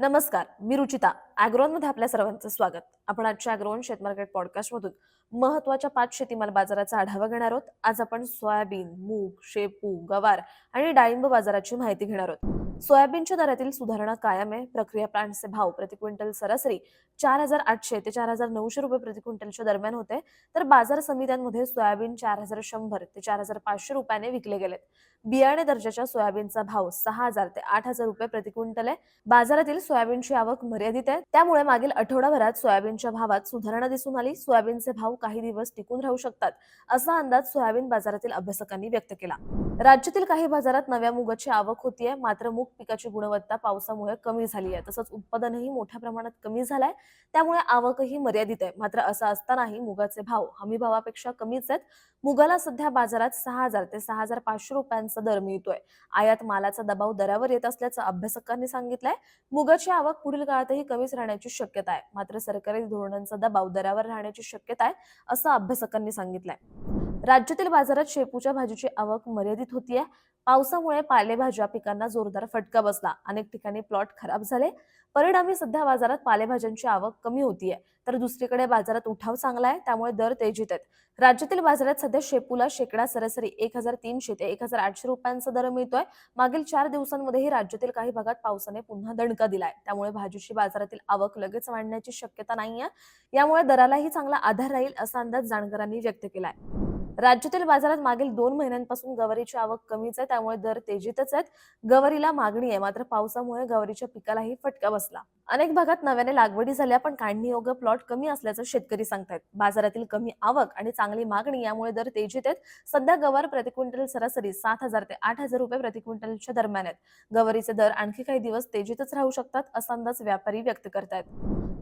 नमस्कार मी रुचिता अॅग्रोनमध्ये आपल्या सर्वांचं स्वागत. आपण आजच्या अॅग्रोन शेतमार्केट पॉडकास्ट मधून महत्त्वाच्या पाच शेतीमाल बाजाराचा आढावा घेणार आहोत. आज आपण सोयाबीन मूग शेपू गवार आणि डाळिंब बाजाराची माहिती घेणार आहोत. सोयाबीनच्या दरातील सुधारणा कायम आहे. प्रक्रिया प्लांटचे भाव प्रति क्विंटल सरासरी चार हजार आठशे ते चार हजार नऊशे रुपये प्रति क्विंटलच्या दरम्यान होते. तर बाजार समित्यांमध्ये सोयाबीन चार हजार शंभर ते चार हजार पाचशे रुपयाने विकले गेलेत. बियाणे दर्जाच्या सोयाबीनचा भाव सहा हजार ते आठ हजार रुपये प्रति क्विंटल आहे. बाजारातील सोयाबीनची आवक मर्यादित आहे. त्यामुळे मागील आठवडाभरात सोयाबीनच्या भावात सुधारणा दिसून आली. सोयाबीनचे भाव काही दिवस टिकून राहू शकतात असा अंदाज सोयाबीन बाजारातील अभ्यासकांनी व्यक्त केला. राज्यातील काही बाजारात नव्या मुगाची आवक होतीये. मात्र मूग पिकाची गुणवत्ता पावसामुळे कमी झाली आहे तसंच उत्पादनही मोठ्या प्रमाणात कमी झालंय. त्यामुळे आवकही मर्यादित आहे. मात्र असं असतानाही मुगाचे भाव हमी भावापेक्षा कमीच आहेत. मुगाला सध्या बाजारात सहा हजार ते सहा हजार पाचशे रुपयांचा दर मिळतोय आयात मालाचा दबाव दरावर येत असल्याचं अभ्यासकांनी सांगितलंय. मुगाची आवक पुढील काळातही कमीच राहण्याची शक्यता आहे. मात्र सरकारी धोरणांचा दबाव दरावर राहण्याची शक्यता आहे असं अभ्यासकांनी सांगितलंय. राज्यातील बाजारात शेपूच्या भाजीची आवक मर्यादित होतीये. पावसामुळे पालेभाज्या पिकांना जोरदार फटका बसला. अनेक ठिकाणी प्लॉट खराब झाले. परिणामी सध्या बाजारात पालेभाज्यांची आवक कमी होतीये. तर दुसरीकडे बाजारात उठाव चांगला आहे. त्यामुळे दर तेजीत आहेत. राज्यातील बाजारात सध्या शेपूला शेकडा सरासरी एक हजार तीनशे ते एक हजार आठशे रुपयांचा दर मिळतोय. मागील चार दिवसांमध्येही राज्यातील काही भागात पावसाने पुन्हा दणका दिलाय. त्यामुळे भाजीची बाजारातील आवक लगेच वाढण्याची शक्यता नाहीये. यामुळे दरालाही चांगला आधार राहील असा अंदाज जाणकारांनी व्यक्त केलाय. राज्यातील बाजारात मागील दोन महिन्यांपासून गवारीची आवक कमीच आहे त्यामुळे दर तेजीतच आहेत. गवारीला मागणी आहे मात्र पावसामुळे गवारीच्या पिकालाही फटका बसला. अनेक भागात नव्याने लागवडी झाल्या पण काढणी योग्य प्लॉट कमी असल्याचं शेतकरी सांगतायत. बाजारातील कमी आवक आणि चांगली मागणी यामुळे दर तेजीत आहेत. सध्या गवार प्रति क्विंटल सरासरी सात हजार ते आठ हजार रुपये प्रति क्विंटलच्या दरम्यान आहेत. गवारीचे दर आणखी काही दिवस तेजीतच राहू शकतात असा अंदाज व्यापारी व्यक्त करतायत.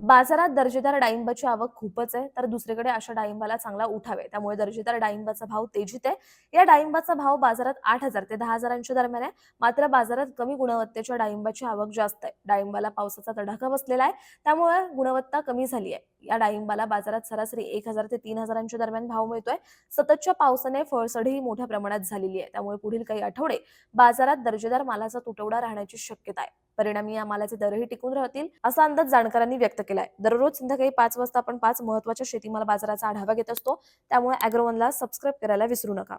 बाजारात दर्जेदार डाळिंबाची आवक खूपच आहे तर दुसरीकडे अशा डाळिंबाला चांगला उठाव आहे. त्यामुळे दर्जेदार डाळिंबाचा भाव तेजीत आहे. या डाळिंबाचा भाव बाजारात आठ हजार ते दहा हजारांच्या दरम्यान आहे. मात्र बाजारात कमी गुणवत्तेच्या डाळिंबाची आवक जास्त आहे. डाळिंबाला पावसाचा तडाखा बसलेला आहे. त्यामुळे गुणवत्ता कमी झाली आहे. या डाळिंबाला बाजारात सरासरी एक हजार ते तीन हजारांच्या दरम्यान भाव मिळतोय. सततच्या पावसाने फळसढही मोठ्या प्रमाणात झालेली आहे. त्यामुळे पुढील काही आठवडे बाजारात दर्जेदार मालाचा तुटवडा राहण्याची शक्यता आहे. परिणामी या मालाचे दरही टिकून राहतील असा अंदाज जाणकारांनी व्यक्त केलाय. दररोज संध्याकाळी पाच वाजता आपण पाच महत्त्वाच्या शेतीमाल बाजाराचा आढावा घेत असतो. त्यामुळे अॅग्रोवनला सबस्क्राईब करायला विसरू नका.